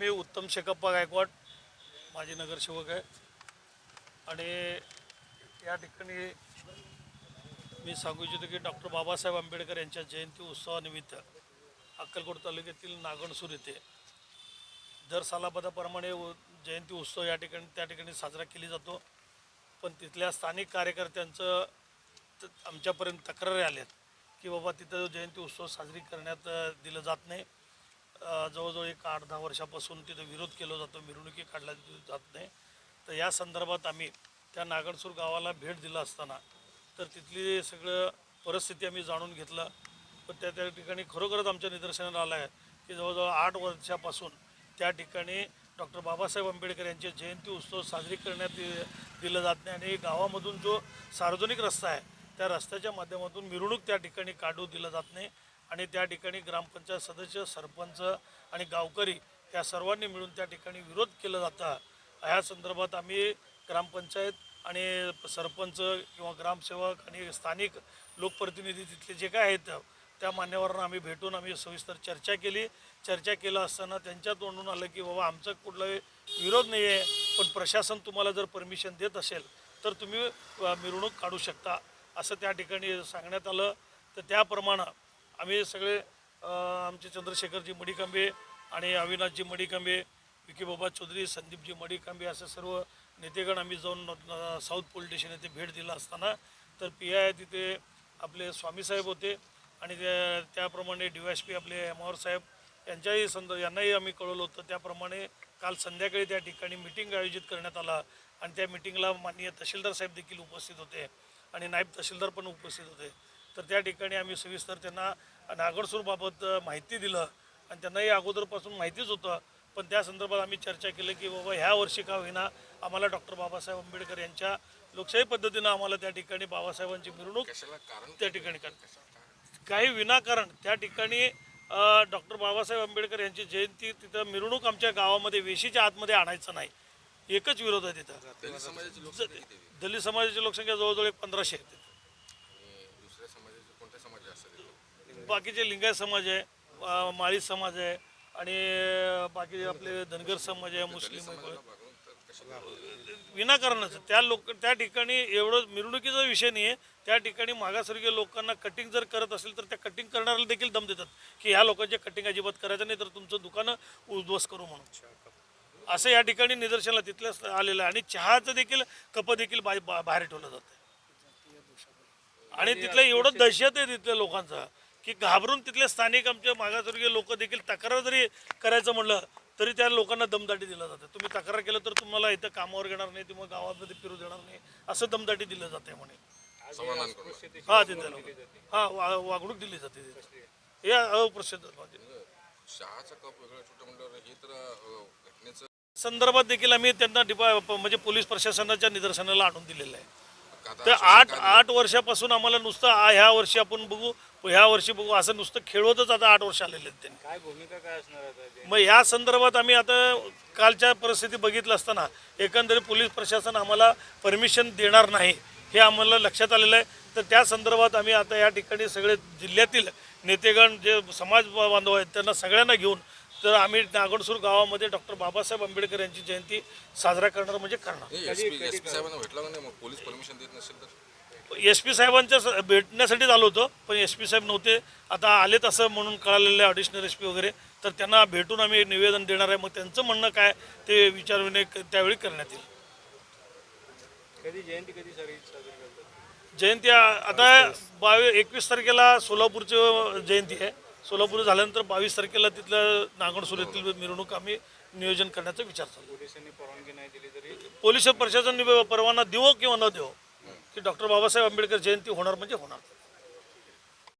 मी उत्तम शेकप्पा गायकवाड माजी नगरसेवक आहे. आणि या ठिकाणी मी सांगू इच्छितो की डॉक्टर बाबासाहेब आंबेडकर यांच्या जयंती उत्सवानिमित्त अक्कलकोट तालुक्यातील नागणसूर येथे दर सालाबद्धाप्रमाणे उ- जयंती उत्सव या ठिकाणी त्या ठिकाणी साजरा केली जातो. पण तिथल्या स्थानिक कार्यकर्त्यांचं त- आमच्यापर्यंत तक्रारी आल्यात की बाबा तिथं जयंती उत्सव साजरी करण्यात दिलं जात नाही. जवळजवळ एक आठ दहा वर्षापासून तिथं विरोध केला जातो मिरवणुकी काढल्या जात नाही. तर या संदर्भात आम्ही त्या नागडसूर गावाला भेट दिला असताना तर तिथली सगळं परिस्थिती आम्ही जाणून घेतलं. पण त्या त्या ठिकाणी खरोखरच आमच्या निदर्शनाला आलं आहे की जवळजवळ आठ वर्षापासून त्या ठिकाणी डॉक्टर बाबासाहेब आंबेडकर यांचे जयंती उत्सव साजरी करण्यात दि- दिलं जात नाही. आणि गावामधून जो सार्वजनिक रस्ता आहे त्या रस्त्याच्या माध्यमातून मिरवणूक त्या ठिकाणी काढू दिलं जात नाही. आणि त्या ठिकाणी ग्रामपंचायत सदस्य सरपंच आणि गावकरी या सर्वांनी मिळून त्या ठिकाणी विरोध केला जाता. ह्या संदर्भात आम्ही ग्रामपंचायत आणि सरपंच किंवा ग्रामसेवक आणि स्थानिक लोकप्रतिनिधी तिथले जे काय आहेत त्या मान्यवरांना आम्ही भेटून आम्ही सविस्तर चर्चा केली. चर्चा केलं असताना त्यांच्या तोंडून आलं की बाबा आमचा कुठलाही विरोध नाही आहे पण प्रशासन तुम्हाला जर परमिशन देत असेल तर तुम्ही मिरवणूक काढू शकता. असं त्या ठिकाणी सांगण्यात आलं. तर त्याप्रमाणे आम्ही सगळे आमचे चंद्रशेखरजी मडिकांबे आणि अविनाशजी मडिकांबे विकीबाबा चौधरी संदीपजी मडिकांबे असे सर्व नेतेगण आम्ही जाऊन साऊथ पोलीस स्टेशन येथे भेट दिला असताना. तर पी आय तिथे आपले स्वामीसाहेब होते आणि त्या- त्याप्रमाणे डी एस पी आपले एमावर साहेब यांच्याही संद यांनाही आम्ही कळवलं होतं. त्याप्रमाणे काल संध्याकाळी त्या ठिकाणी मिटिंग आयोजित करण्यात आला आणि त्या मिटिंगला माननीय तहसीलदार साहेब देखील उपस्थित होते आणि नायब तहसीलदार पण उपस्थित होते. तर त्या ठिकाणी आम्ही सविस्तर त्यांना नागडसूरबाबत माहिती दिलं. आणि त्यांनाही अगोदरपासून माहितीच होतं. पण त्या संदर्भात आम्ही चर्चा केली की बाबा ह्या वर्षी का होईना आम्हाला डॉक्टर बाबासाहेब आंबेडकर यांच्या लोकशाही पद्धतीनं आम्हाला त्या ठिकाणी बाबासाहेबांची मिरवणूक त्या ठिकाणी काही विनाकारण त्या ठिकाणी डॉक्टर बाबासाहेब आंबेडकर यांची जयंती तिथं मिरवणूक आमच्या गावामध्ये वेशीच्या आतमध्ये आणायचं नाही. एकच विरोध आहे तिथं. दलित समाजाची लोकसंख्या किती आहे? दलित समाजाची लोकसंख्या जवळजवळ एक पंधराशे आहे तिथं. आणि दुसऱ्या समाजाचे कोणत्या समाज जास्त बाकीचे लिंगायत समाज आहे माळी समाज आहे आणि बाकीचे आपले धनगर समाज आहे मुस्लिम आहे विनाकारणच. त्या लोक त्या ठिकाणी एवढं मिरवणुकीचा विषय नाही आहे त्या ठिकाणी मागासवर्गीय लोकांना कटिंग जर करत असेल तर त्या कटिंग करणाऱ्याला देखील दम देतात. की ह्या लोकांचे कटिंग अजिबात करायचं नाही तर तुमचं दुकानं उद्ध्वस्त करू म्हणून. असं या ठिकाणी निदर्शनाला तिथल्याच आलेलं आहे. आणि चहाचं देखील कप देखील बा- बा- बाहेर ठेवलं जातं आणि तिथलं एवढं दहशत आहे तिथल्या लोकांचा की घाबरून तिथले स्थानिक आमचे मागासवर्गीय लोक देखील तक्रार जरी करायचं म्हणलं तरी त्या लोकांना दमदाटी दिलं जातं. तुम्ही तक्रार केलं तर तुम्हाला इथं कामावर घेणार नाही तुम्ही गावामध्ये फिरू देणार नाही असं दमदाटी दिलं जाते म्हणे. हा तिथे लोक हा वा- वागणूक दिली जाते तिथे. हे अप्रसिद्ध म्हणजे. हे संदर्भात देखील आम्ही त्यांना डिपा म्हणजे पोलीस प्रशासनाच्या निदर्शनाला आणून दिलेलं आहे. तर आठ आठ वर्षापासून आम्हाला नुसतं आ- ह्या वर्षी आपण बघू ह्या वर्षी बघू असं नुसतं खेळवतच आता आठ वर्ष आलेले आहेत त्यांनी. काय भूमिका काय असणार? मग या संदर्भात आम्ही आता कालच्या परिस्थिती बघितलं असताना एकंदरीत पोलीस प्रशासन आम्हाला परमिशन देणार नाही हे आम्हाला लक्षात आलेलं आहे. तर त्या संदर्भात आम्ही आता या ठिकाणी सगळे जिल्ह्यातील नेतेगण जे समाज बांधव आहेत त्यांना सगळ्यांना घेऊन तर आम्ही नागणसूर गावामध्ये डॉक्टर बाबासाहेब आंबेडकर यांची जयंती साजरा करणार म्हणजे करणार. एस पी एस पी साहेबांना भेटला का नाही? मग पोलीस परमिशन देत नसेल तर? एस पी साहेबांच्या स- भेटण्यासाठीच आलो होतो पण एस पी साहेब नव्हते. आता आलेत असं म्हणून कळालेलं आहे ऑडिशनल एस पी वगैरे. तर त्यांना भेटून आम्ही निवेदन देणार आहे. मग त्यांचं म्हणणं काय ते विचारविनय त्यावेळी करण्यात येईल. कधी जयंती कधी जयंती आता बावीस एकवीस तारखेला सोलापूरची जयंती आहे. सोलापूर झाल्यानंतर बावीस तारखेला तिथलं नागणसूर येथील मिरवणूक आम्ही नियोजन करण्याचा विचार चालू पोलिसांनी परवानगी नाही दिली तरी? पोलीस प्रशासन परवाना देवो किंवा न देवो की डॉक्टर बाबासाहेब आंबेडकर जयंती होणार म्हणजे होणार.